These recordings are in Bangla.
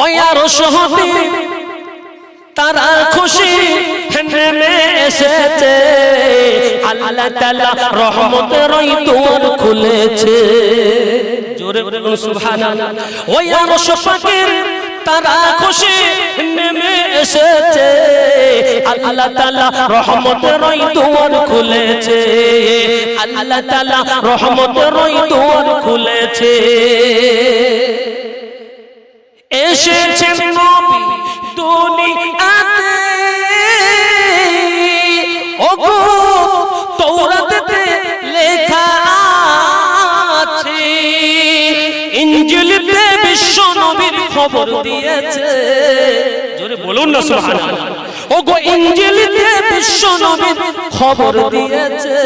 ওয়ার সহতে তারা খুশি নেমে এসেছে। আল্লাহ তাআলা রহমতের ওই দুয়ার খুলেছে। জোরে বলুন সুবহানাল্লাহ। ওই আরশ পাকের তারা খুশি নেমে এসেছে। আল্লাহ তাআলা রহমতের ওই দুয়ার খুলেছে। আল্লাহ তাআলা রহমতের ওই দুয়ার খুলেছে। এসেছেন নবী দুনিয়াতে। ওগো তৌরাতে লেখা আছে। ইনজিলিতে বিশ্ব নবীর খবর দিয়েছে। বলুন না, সুবহানাল্লাহ। ওগো, ইনজিলিতে বিশ্ব নবীর খবর দিয়েছে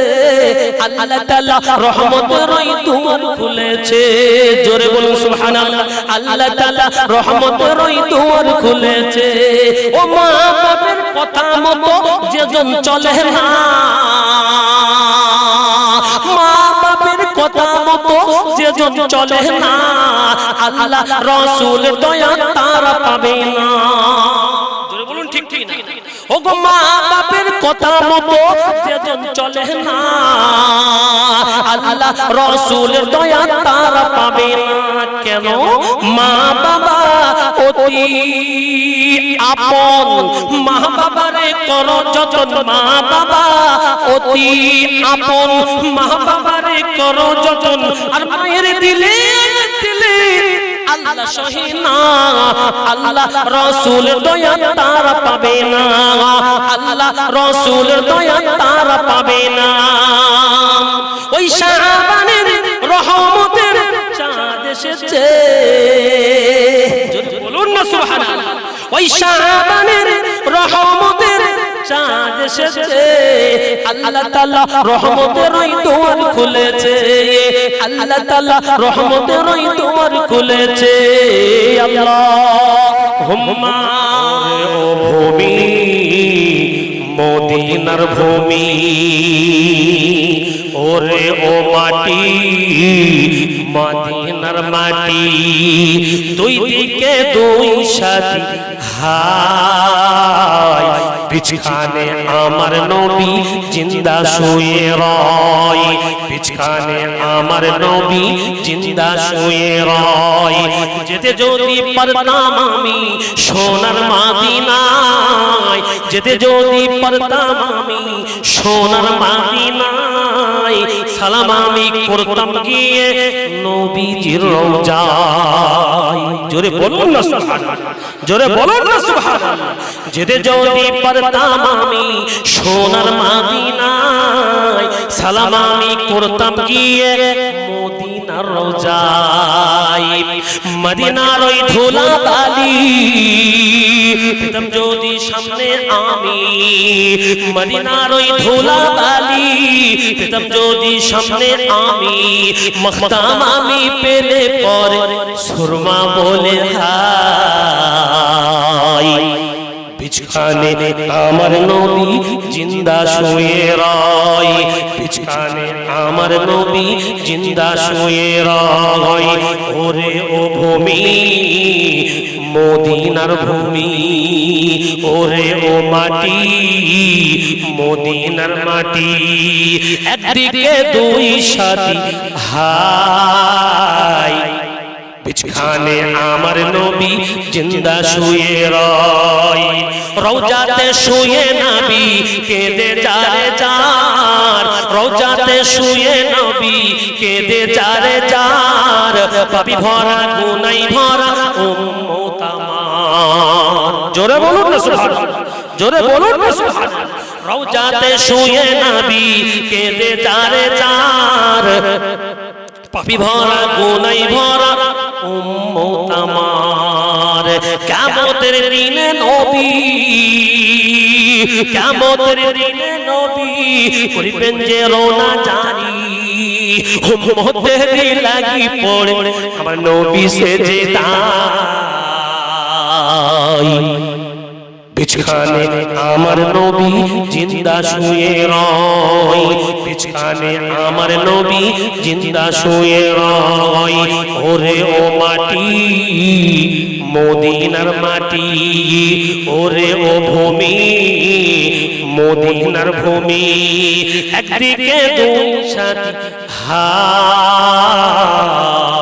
আল্লাহ তাআলা রহমতের দুয়ার খুলেছে। জোরে বলুন সুবহানাল্লাহ। আল্লাহ তাআলা রহমতের দুয়ার খুলেছে। ও মা বাবার কথা মতো যেজন চলে না। মা বাবার কথা মতো যেজন চলে না। আল্লাহ রসুল দয়া তারা পাবে না। ও গো মা বাপের কথা মতো যেজন চলে না, আল্লাহ রসুলের দয়া তারা পাবে না। কেন? মা বাবা অতি আপন। মা বাবারে করো যতন মা বাবা অতি আপন। মা বাবারে করো যতন। আর মায়ের দিলে আল্লাহ সহিনা আল্লাহ রসুল দয়া তারা পাবে না আল্লাহ রসুল দয়া তারা পাবে না। ওই রহমতের চাঁদ এসেছে। বলুন না সুবহানাল্লাহ। ওই রহমতের চাঁদ এসেছে। আল্লাহ তাআলা রহমতের ওই দুয়ার খুলেছে। আল্লাহ তাআলা রহমতের ওই দুয়ার খুলেছে। আল্লাহ, হুম্মা ও ভূমি, মদিনার ভূমি, ওরে ও মাটি, মদিনার মাটি, দুই দিকে দুই সাথী হায় বিছখানে আমার নবী জিন্দা শুয়ে রয়। বিছখানে আমার নবী জিন্দা শুয়ে রয়। যেতে যদি পারতাম আমি সোনার মাদিনায়, যেতে যদি পারতাম আমি সোনার মাদিনায়, সালাম আমি করতাম গিয়ে নবীজির রওজায় জোরে বলুন না সুবহানাল্লাহ, জোরে বলুন না সুবহানাল্লাহ। যেতে যদি পারতাম আমি সোনার মাদিনায়। সালাম আমি করতাম গিয়ে মদিনার রোজায়। মদিনার ওই ধুলা বালি পেতাম যদি সামনে আমি। মদিনার ওই ধুলা বালি পেতাম যদি সামনে আমি। মখতাম আমি পেলে পরে সুরমা বলে হাই বিছখানে আমার নবী জিন্দা শুয়ে রয়। বিছখানে আমার নবী জিন্দা শুয়ে রয়। ওরে ও ভূমি, মদিনার ভূমি, ওরে ও মাটি, মদিনার মাটি, একদিকে দুই সাথী হাই বিছখানে আমার নবী জিন্দা শুয়ে রয়। রওজাতে শুয়ে নবী কেঁদে যারে যার রওজাতে শুয়ে নবী কেঁদে যারে যার পাপি ভরা, গুনাই ভরা আমার। জোরে বলুন না সুবহানাল্লাহ। জোরে বলুন না সুবহানাল্লাহ। রওজাতে শুয়ে নবী কেঁদে যারে যার পাপি ভরা, গুনাই ভরা উম্মত আমার। কিয়ামতের দিনে নবী, কিয়ামতের দিনে নবী করিবেন যে রোনা জারি উম্মতের লাগি পড়ে আমার নবী সে যে দাই বিছখানে আমার নবী জিন্দা শুয়ে রয়। পিছখানে আমার নবী জিন্দা শুয়ে রয়। ওরে ও মাটি, মদিনার মাটি। ওরে ও ভূমি, মদিনার ভূমি। একদিকে দুই হাই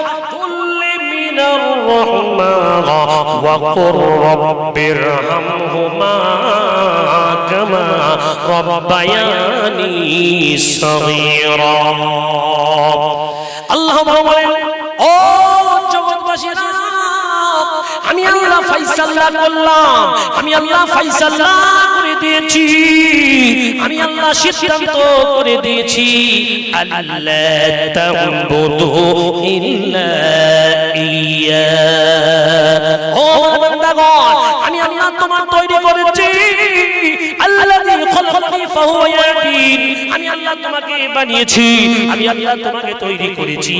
من الرحمة وقل رب ارحمهما كما ربياني صغيرا الله বলেন ও জগৎবাসীরা আমি আল্লাহ ফাইসাল্লাহ করলাম আমি আল্লাহ ফাইসাল্লাহ করে দিয়েছি আমি আল্লাহ সিদ্ধান্ত করে দিয়েছি আল্লাহ তা'বুদু ইল্লা আমি আল্লাহ তোমার তৈরি করেছি। আমি আল্লাহ তোমাকে বানিয়েছি, আমি আল্লাহ তোমাকে তৈরি করেছি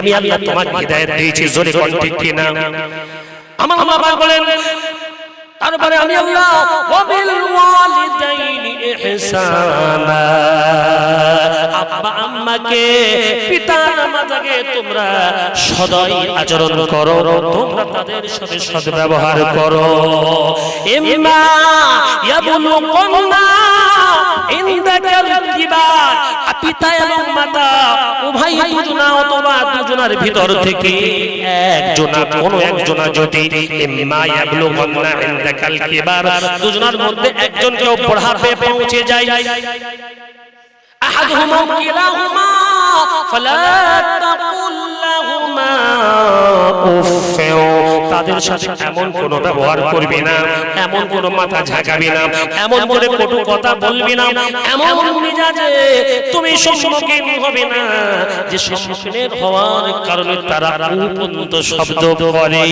আমি আল্লাহ তোমাকে হিদায়াত দিয়েছি, জোরে কণ্ঠে না আমার বলেন তারপরে আমি আল্লাহ, ওয়াবিল ইহসানা। আব্বা আম্মাকে পিতা মাতাকে তোমরা সদাই আচরণ করো, তোমরা তাদের সাথে সদ্ব্যবহার করো। ইম্মা ইয়াবলুকুন্না ইনদাকাল কিবার পিতা এবং মাতা উভয় দুজনা অথবা দুজনার ভিতর থেকে একজনা, কোন একজনা যদি ইম্মা ইয়াবলুকুন্না ইনদাকাল কিবার দুজনার মধ্যে একজন কেউ পড়াবে পৌঁছে যায়। أحدهما كلاهما فلا تقل لهما أف তাদের সাথে এমন কোনো ব্যবহার করবি না, এমন কোনো মাথা ঝাঁকাবি না, এমন করে কটু কথা বলবি না, এমন মেজাজে তুমি সম্মুখীন হবে না, যে সম্মুখীনের হওয়ার কারণে তারা উপন্ত শব্দ করে।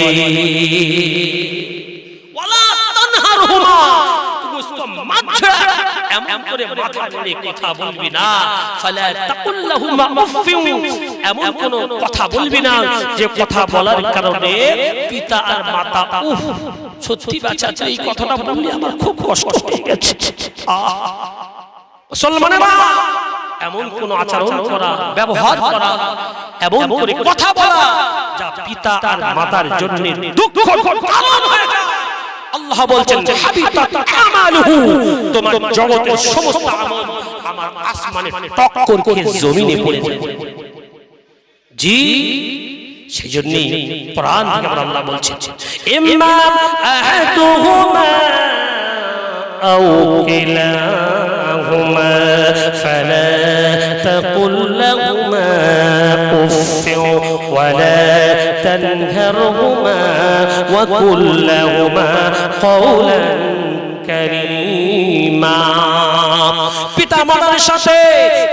ওয়ালা তানহারহুমা, তুমি মাঝে এমন করে মাথা ধরে কথা বলবি না। ফালা তাকুল্লাহুমা উফিউ এমন কোন কথা বলবি না যে কথা বলার কারণে পিতা আর মাতা উফ সত্যি বাচ্চা এই কথাটা বললে আমার খুব কষ্ট হয়ে গেছে। মুসলমানেরা এমন কোন আচরণ করা ব্যবহার করা এমন করে কথা বলা যা পিতা আর মাতার জন্য দুঃখ কারণ হয়ে যায়। আল্লাহ বলছেন তোমার জগতের সমস্ত আমল আমার আসমানে টক্কর করে জমিনে পড়ে জি সেই জন্য কোরআন থেকে আমার আল্লাহ বলছেন ইম্মা আহাদুহুমা আও কিলাহুমা ফালা তাকুল লাহুমা উফ ওয়ালা تنهرهما وقل لهما قولا كريما পিতা মাতার সাথে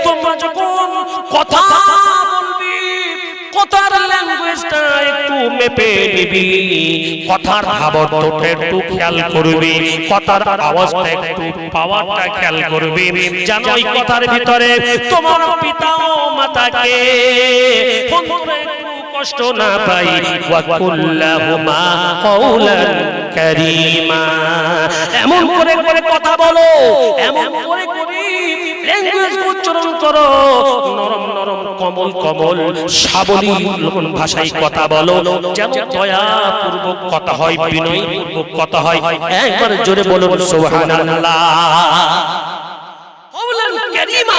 তোমরা যখন কথা বলবি কথার ল্যাঙ্গুয়েজটা একটু মেপে নিবি কথার ভাবার্থটা একটু খেয়াল করবি কথার আওয়াজটা একটু পাওয়ারটা খেয়াল করবি যেন ওই কথার ভিতরে তোমার পিতা ও মাতাকে অন্তরে একটু কষ্ট না পাই, ওয়াকুল্লাহুমা কওলান কারীমা। এমন করে করে কথা বলো, এমন করে করে ল্যাঙ্গুয়েজ উচ্চারণ করো, নরম নরম কমল কমল সাবলীল ভাষায় কথা বলো, যেন দয়া পূর্বক কথা হয় বিনয় পূর্বক কথা হয়, একবার জোরে বলুন, সুবহানাল্লাহ। কওলান কারীমা।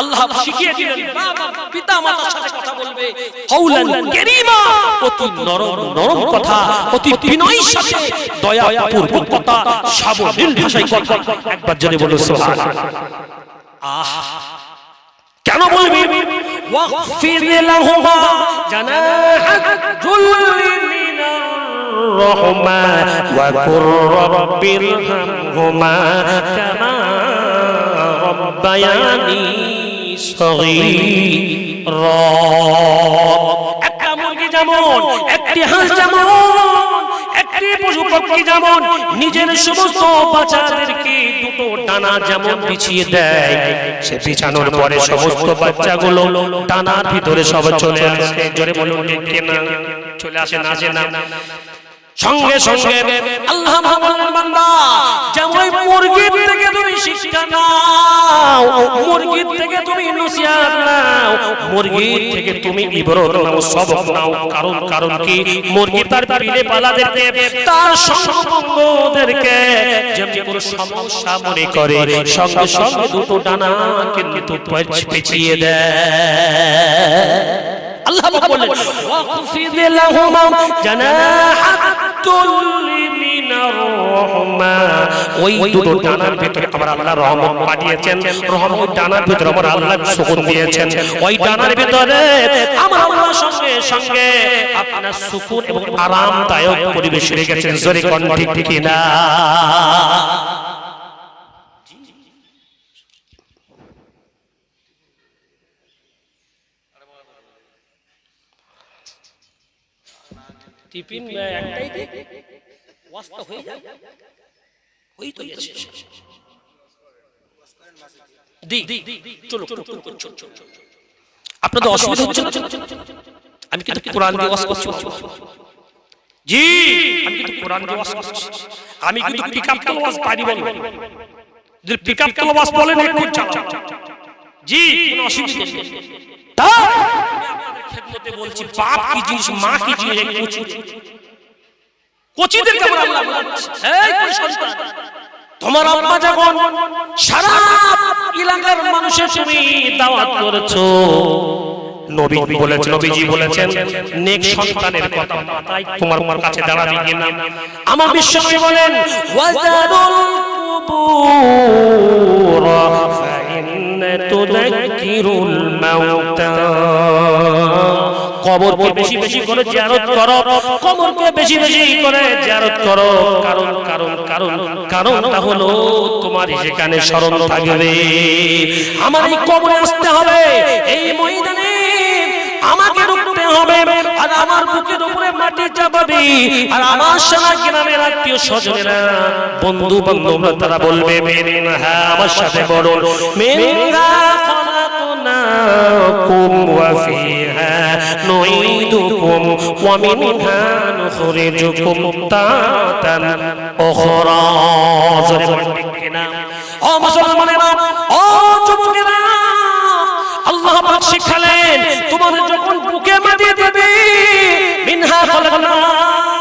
আল্লাহ শিখিয়ে দিলেন বাবা পিতা মাতার সাথে কথা বলবে কওলান কারীমা অতি নরম নরম কথা অতি বিনয়ের সাথে কথা সাবলীল ভাষায় কথা একবার বলুন সুবহানাল্লাহ আহ কেন বলবি ওয়াগফির লাহুমা জানাহাত রব্বায়ানি একটা মুরগি যেমন, একটি হাঁস যেমন, একটি পশু পক্ষী যেমন, নিজের সমস্ত বাচ্চাদেরকে দুটো ডানা যেমন বিছিয়ে দেয়, সে বিছানোর পরে সমস্ত বাচ্চাগুলো ডানার ভিতরে সব চলে আসে। জোরে বলুন, ঠিক না চলে আসে না আসে না? সঙ্গে সঙ্গে আল্লাহ বললেন বান্দা, যেমন মুরগির থেকে তুমি শিক্ষা নাও মুরগির থেকে তুমি নসিহত নাও মুরগির থেকে তুমি ইবরত নাও সবক নাও কারণ কারণ কি? মুরগি তার পিলে পালাদেরকে তার সঙ্গদেরকে যেমনি কোনো সমস্যা মনে করে সঙ্গে সঙ্গে দুটো ডানা কিন্তু পেছিয়ে দেয়। আল্লাহ বললেন ওয়াকফিদ লাহুমা জানাহাতুল ওই দুটো ডানার ভিতরে আমার আল্লাহ রহমত পাঠিয়েছেন। রহমত ডানার ভিতরে আমার আল্লাহ সুকুন দিয়েছেন। ওই ডানার ভিতরে আমার আল্লাহ সঙ্গে সঙ্গে আপনার সুকুন এবং আরামদায়ক পরিবেশ রেখেছেন। জোরে কোন ঠিক ঠিক না টিফিন একটাই ওয়াস্তা হয়ে যায় হই তো গেছে দি চলো। আপনাদের অসুবিধা হচ্ছে না? আমি কিন্তু কোরআন দিয়ে ওয়াজ করছি। জি আমি কিন্তু কোরআন দিয়ে ওয়াজ করছি। আমি কিন্তু পিকআপ ওয়াজ পারি বলব যদি পিকআপ ওয়াজ বলেন একটু চালাও জি কোনো অসুবিধা নেই। আমি আপনাদের খেদমতে বলছি বাপ কি জিনিস মা কি জিনিস এই কচি কচিদের কেমন আল্লাহ বলাচ্ছে এই সন্তান তোমার আব্বা যখন সারা এলাকার মানুষের তুমি দাওয়াত করেছ। নবী বলেছেন নবীজি বলেছেন নেক সন্তানের কথা। মাথায় তোমার তোমার কাছে দাঁড়াবে কিনা আমার বিশ্বনবী বলেন ওয়াজারুল কুবুর ফাইন তুযাক্কিরুল মাউতা। কবরকে বেশি বেশি করে জিয়ারত করো। কবরকে বেশি বেশি করে জিয়ারত করো কারণ কারণ কারণ কারণটা হলো তোমার সেখানে স্মরণ থাকবে। আমার এই কবরে আসতে হবে। এই ময়দানে আমাকে ঢুকতে হবে আর আমার বুকের উপরে মাটি চাপাবে। আর আমার সারা গ্রামের আত্মীয় স্বজনেরা বন্ধু বান্ধবরা তারা বলবে মেন হ্যাঁ আমার সাথে বলুন মেনরা خلقناكم وفيها نعيدكم ومنها نخرجكم تارة أخرى ও মুসলমানেরা ও যুবকেরা আল্লাহ পাক শিখালেন তোমাদের যখন বুকে মাটি দেবে মিনহা খলাকনাকুম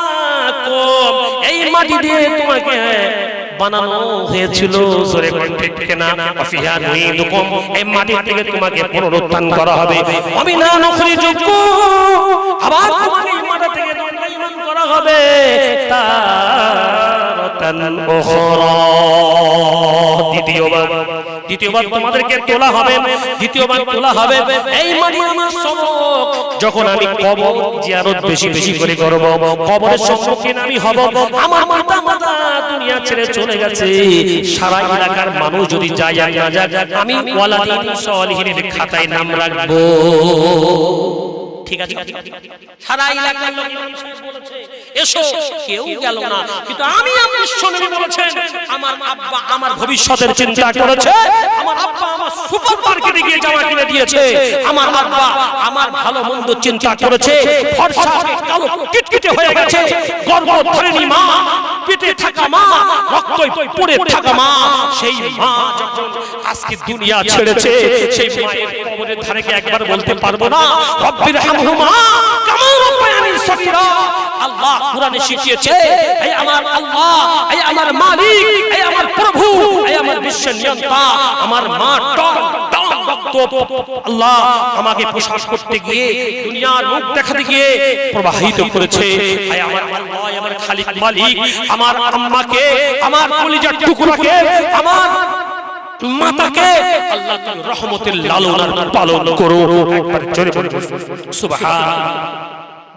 এই মাটি দিয়ে তোমাকে বানানো হয়েছিল, জোরে কোন ঠিক কিনা আফিহা নুইদুকুম এই মাটি থেকে তোমাকে পুনরুত্থান করা হবে। আমি না নখরিজুকু আবার তোমাকে এই মাটি থেকে দণ্ডায়মান করা হবে। তারাতান উখরা দ্বিতীয়বার দ্বিতীয়বার তোমাদেরকে তোলা হবে, দ্বিতীয়বার তোলা হবে। এই মাটি আমার সবক যখন আমি কবর জিয়ারত বেশি বেশি করে করব কবরের সম্মুখীন আমি হব। আমার মাতা দুনিয়া ছেড়ে চলে গেছে। সারা এলাকার মানুষ যদি যায় আর না যায়, আমি ওয়ালাদিন সলিহিনের খাতায় নাম রাখব। ঠিক আছে সারা এলাকার এসো, কেউ গেল না। কিন্তু আমি আমার বলেছেন আমার আব্বা আমার ভবিষ্যতের চিন্তা করেছে, আমার আব্বা আমার সুপার মার্কেটে গিয়ে জামা কিনে দিয়েছে, আমার আব্বা আমার ভালো মন্দ চিন্তা করেছে, ফর্সা কালো কিটকিটে হয়ে গেছে গর্ব ধরেনি মা, পেটে থাকা মা, রক্তই পড়ে থাকা মা, সেই মা যখন আজকে দুনিয়া ছেড়েছে সেই মায়ের কবরের ধারে একবার বলতে পারব না। রব্বির হামহুমা কামা রব্বায়ানি সগীরা। আল্লাহ কোরআনে শিখিয়েছে এই আমার আল্লাহ এই আমার মালিক এই আমার প্রভু এই আমার বিশ্বের নিয়ন্তা আমার মা টন আল্লাহ আমাকে পোশাক করতে গিয়ে দুনিয়ার মুখ দেখাতে গিয়ে প্রবাহিত করেছে। আমার আল্লাহ আমার খালিক মালিক আমার আম্মাকে আমার কলিজার টুকরাকে আমার মাতাকে আল্লাহ তুমি রহমতের লালন পালন করো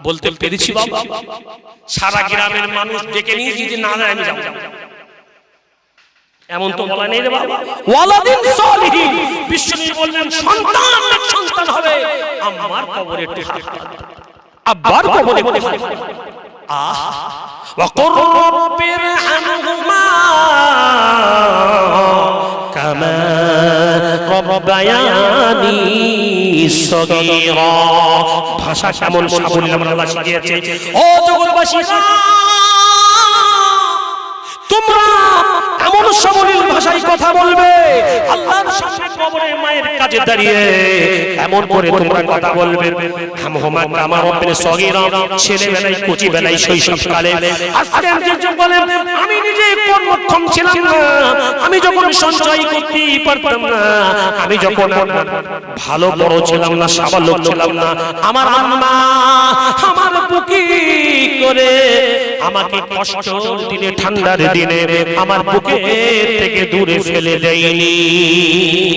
বলতে পেরেছি বাবা। সারা গ্রামের মানুষ ডেকে নিয়ে যদি না আমি যাব। এমন তো বলা নেই রে বাবা। ওয়ালাদিন বললেন সন্তান সন্তান হবে? আমার কবরে আব্বার কবরে একটু আহ। ওয়া কুররাব্বিরহামহুমা كما ربياني صغيرا ভাষা কেমন সাবলীল আল্লাহ শিখিয়েছে ও জগৎবাসীরা তোমরা এমন সাবলীল ভাষায় কথা বলবে আল্লাহর সামনে আমি যখন সঞ্চয় করতে পারতাম না, আমি যখন ভালো বড় ছিলাম না, সাবালক ছিলাম না, আমার আমার বুকি করে আমাকে কষ্ট দিনে, ঠান্ডার দিনে, আমার বুকে থেকে দূরে ফেলে দেয়নি।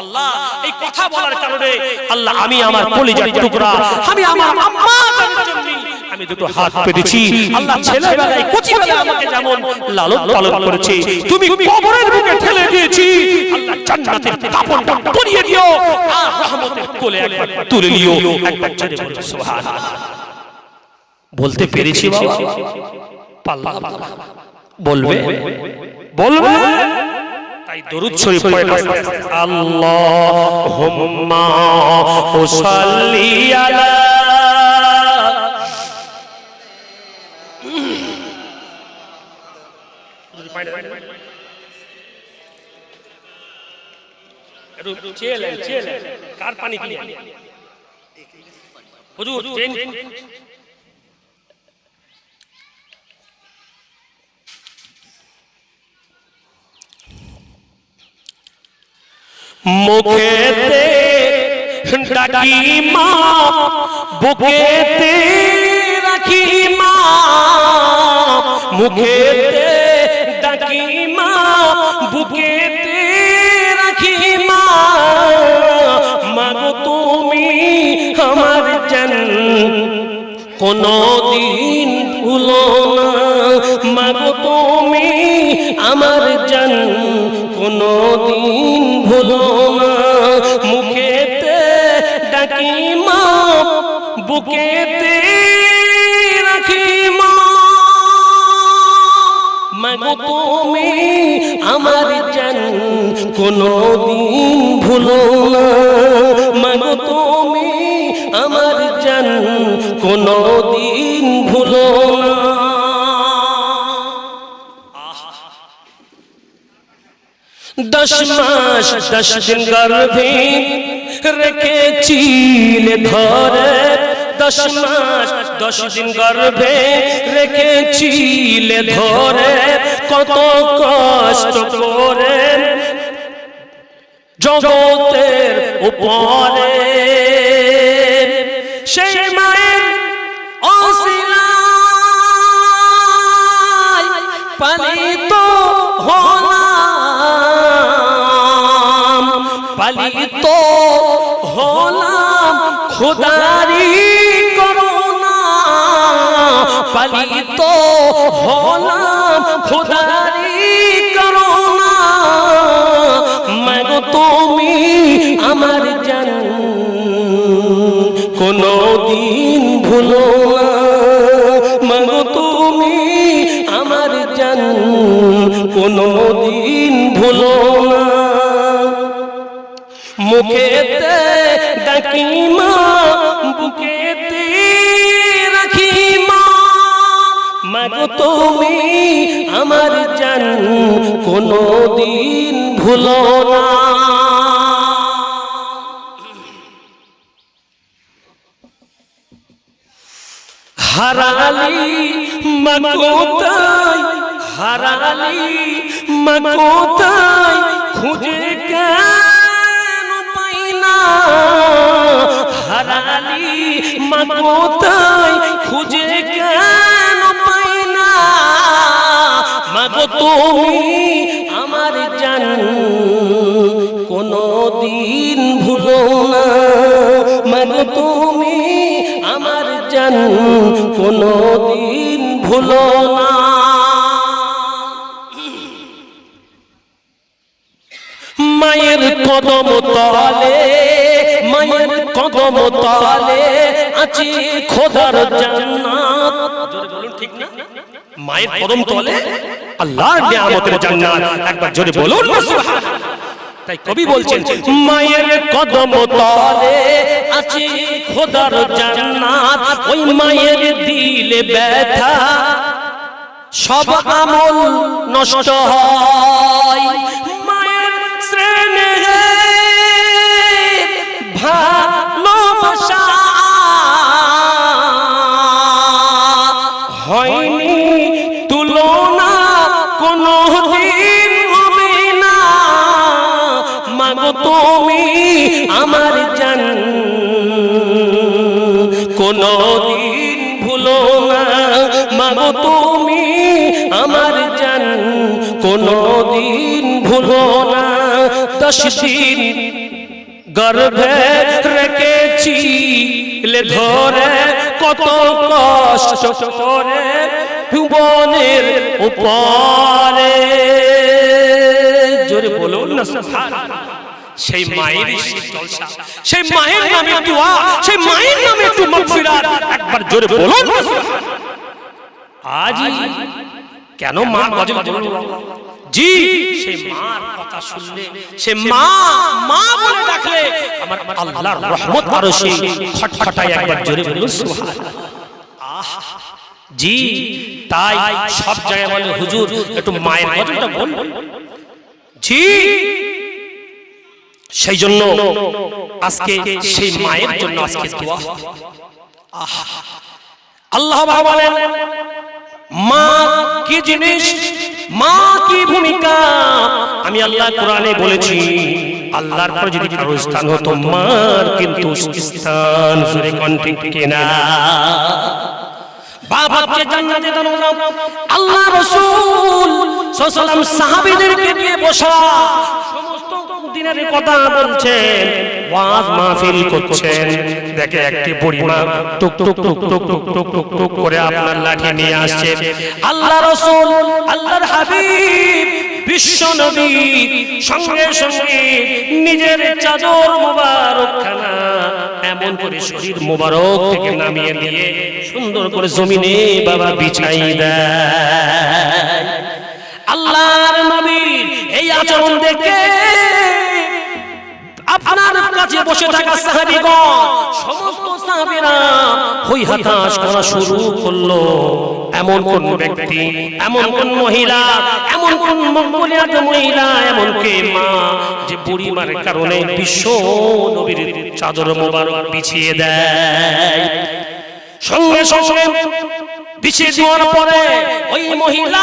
আল্লাহ এই কথা বলার কারণে আল্লাহ আমি আমার কলিজার টুকরা আমি আমার আম্মা আমি দুটো হাত পেতেছি আল্লাহ ছেলেবেলায় কচিবেলায় আমাকে যেমন লালন পালন করেছে তুমি কবরের বুকে ঠেলে দিয়েছি। আল্লাহ জান্নাতের কাপড়টা পরিয়ে দিও। আর রহমতের কোলে একবার তুলে নিও। একবার জোরে বলো সুবহানাল্লাহ বলতে পেরেছি বাবা? পাল্লা বলবে? বলবে? তাই দরুদ শরীফ পড়ে আল্লাহুম্মা সাল্লি আলা একটু চেয়ে নেন, চেয়ে হুজুর চেয়ে মুখেতে ডাকি বুকেতে রাখি মুখেতে আমার জান। কোনদিন ভুলো না। মাগো তুমি আমার জান। কোনদিন ভুলো না। মুখেতে ডাকি মা, বুকেতে রাখি মা। মাগো তুমি আমার জান। কোনদিন ভুলো না। মাগো তুমি জান কোনদিন ভুলো দশ মাস, দশ দিন গর্ভে রেখেছিলে ধরে। দশ মাস, দশ দিন গর্ভে রেখেছিলে ধরে। কত কষ্ট করে জগতের উপরে। সেই মায়ের খোদারি করোনা পালিত হলাম খোদারি করোনা মাগো তুমি আমার জান কোনো দিন ভুলো না। মাগো তুমি আমার জান কোনো দিন ভুলো না। মুখেতে তুমি আমার জান কোনো দিন ভুলো না। হারালি মাকোতাই হারালি মাকোতাই খুঁজে কেন হারালি মাকোতাই খুঁজে কেন পাই না মাগো তুমি আমার জান কোনো দিন ভুলো না। মাগো তুমি আমার জান কোনো দিন ভুলো না। মায়ের কদম তলে মায়ের কদম তলে আছে খোদার জান্নাত। জোরে বলুন, ঠিক না? মায়ের কদম তলে? আল্লাহর নিয়ামতের জান্নাত। একবার জোরে বলুন সুবহানাল্লাহ। তাই কবি বলছেন, মায়ের কদম তলে আছে খোদার জান্নাত। ওই মায়ের দিলে ব্যথা, সব আমল নষ্ট হয়। ভালোবাসা হয়নি তুলনা কোনো দিন হবে না। মাগো তুমি আমার জান কোনো দিন ভুলো না। মাগো তুমি আমার জান কোনো দিন ভুলো না। দশ দিন গর্ভে রেখেছি। লে ধরে কত কষ্ট করে ভুবনের উপরে জোরে বলুন না। সেই মায়ের সেই জলসা। সেই মায়ের নামে দোয়া সেই মায়ের নামে একটু মাগফিরাত। একবার জোরে বলুন আজ কেন মা গজল জি মার কথা শুনলে সে মা মা বলে ডাকলে আমার আল্লাহর রহমত আরও সেই খটখটায় একবার জোরে বলুন সুবহানাল্লাহ। আহ জি তাই সব জায়গায় বলে হুজুর একটু মায়ের বলুন। জি সেই জন্য আজকে সেই মায়ের জন্য আজকে দোয়া। আহ! আল্লাহ বলেন মা কি জিনিস মা কি ভূমিকা? আমি আল্লাহ কোরআনে বলেছি, আল্লাহর পর যদি কারও স্থান হতো মার, কিন্তু স্থান জুড়ে কণ্ঠে কেনা বাবাকে জান্নাতে আল্লাহ রাসূল সাল্লাল্লাহু সাহাবীদেরকে নিয়ে বসা। দিনের কথা বলছেন, ওয়াজ মাহফিল করছেন। দেখে একটি বুড়ি মা টুক টুক টুক টুক টুক টুক টুক টুক করে আপনার লাঠি নিয়ে আসছে। আল্লাহ রাসূল, আল্লাহর হাবিব, বিশ্ব নবী, সঙ্গে সঙ্গে নিজের চাদর মোবারক খানা এমন করে শরীর মোবারক থেকে নামিয়ে দিয়ে সুন্দর করে জমিনে বাবা বিছাই দেয়। আল্লাহর নবীর এই আচরণ দেখে আপনার কাছে বসে থাকা সাহাবীগণ সমস্ত সাহাবীরা হই হতাশ করা শুরু করল। এমন কোন ব্যক্তি এমন কোন মহিলা এমন কোন মঙ্গলিয়াত মহিলা এমন কে মা যে বুড়ি কারণে বিশ্ব নবীর চাদর মোবারক বিছিয়ে দেয়। সঙ্গে সঙ্গে বিছিয়ে দেওয়ার পরে ওই মহিলা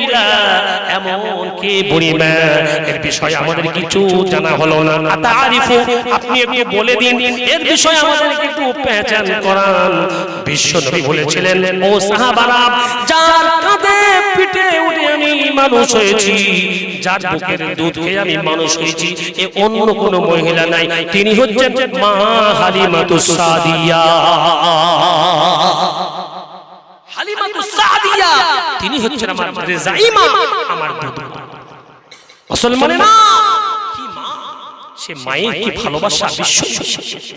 মহিলা জানা হলো না। আপনি বলে দিন করান। বলেছিলেন আমি মানুষ হয়েছি, যার বুকের দুধ আমি মানুষ হয়েছি, এ অন্য কোন মহিলা নাই। তিনি হচ্ছেন মা হালিমাতুস সাদিয়া। হালিমাতু সাদিয়া। তিনি হচ্ছেন আমার রেজাইমা আমার দুধ। মুসলমানের না কি মা? সে মায়ের কি ভালোবাসা বিশ্ব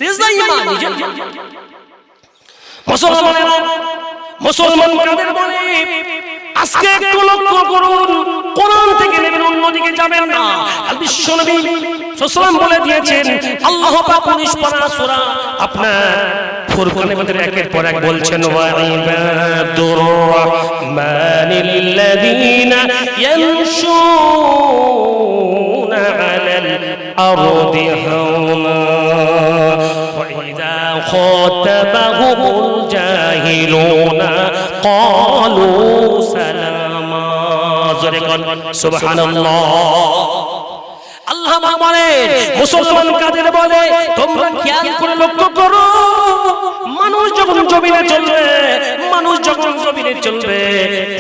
রেজাইমা নিজের মুসলমানের মুসলমান কাদের বলে আজকে একটু লক্ষ্য করুন কোরআন থেকে নেবেন অন্যদিকে যাবেন না। আর বিশ্ব নবী বলে দিয়েছেন আল্লাহ পাক 19 পারা সূরা আপনার ফুরকানের মধ্যে একের পর এক বলছেন ওয়া ইবাদুর রাহমানিল্লাযীনা ইয়ামশুনা আলাল আরদি হাওনা وإذا خاطبهم الجاهلون قالوا سلاما سبحان الله আল্লাহ বলেন মুসলমান কাদের বলে? তোমরা খেয়াল করে লক্ষ্য করো, মানুষ যখন জমিনে চলবে, মানুষ যখন জমিনে চলবে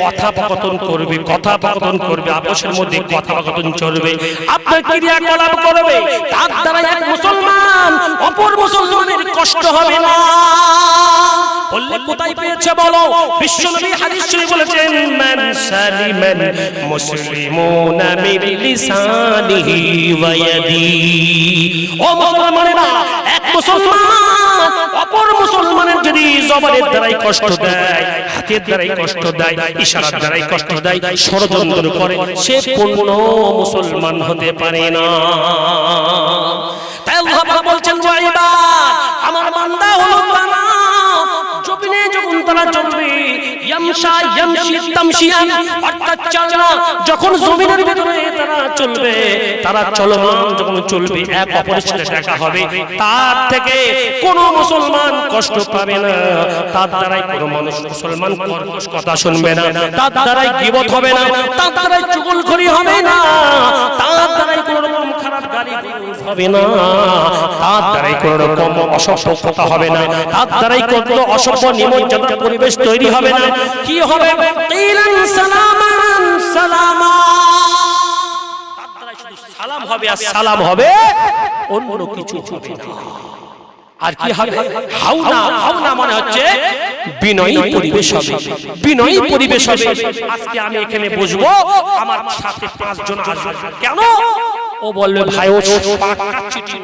কথা পকতন করবে কথা পকতন করবে আপসের মধ্যে কথা পকতন চলবে। আপনার ক্রিয়াকলাপ করবে। তার দ্বারা এক মুসলমান অপর মুসলমানের কষ্ট হবে না। বললে কোথায় পেয়েছে বলো? বিশ্বনবী হাদিস শরীফ বলেছেন মান সালিমান মুসলিমুনা মিন লিসানিহি ওয়া ইয়াদিহি ও মুসলমানেরা এক মুসলমান অপর মুসলমানের যদি জবানের দ্বারাই কষ্ট দেয় হাতের দ্বারাই কষ্ট দেয় ইশারার দ্বারাই কষ্ট দেয় ষড়যন্ত্র করে। সে পূর্ণ মুসলমান হতে পারে না। তাই আল্লাহ বলছেন আমার বান্দা হলো ইয়ামশা ইয়ামশি তামশিয়ান অর্থাৎ চলনা, যখন জমিনের ভিতরে তারা চলবে, তারা চলমান যখন চলবে, এক অপরের সাথে দেখা হবে। তার থেকে কোন মুসলমান কষ্ট পাবে না। তার দ্বারাই কোনো মানুষ মুসলমান কথা শুনবে না। তার দ্বারাই গিবত হবে না। তার দ্বারাই চুগলখড়ি হবে না। তার দ্বারাই কোনো রকম খারাপ গালি হবে না। তার দ্বারাই কোনো রকম অসভ্য কথা হবে না। তার দ্বারাই কোনো অসভ্য নিমজ্জিত পরিবেশ তৈরি হবে না। কি হবে? কিলান সালামান সালামা। হবে আর সালাম হবে অন্য কিছু হবে না। আর কি হবে? হাওনা। হাওনা। মানে হচ্ছে বিনয়ী পরিবেশ হবে। বিনয়ী পরিবেশ হবে। আজকে আমি এখানে বসবো। আমার সাথে পাঁচজন আসবে। কেন? ও বলবে ভাই ও চিঠি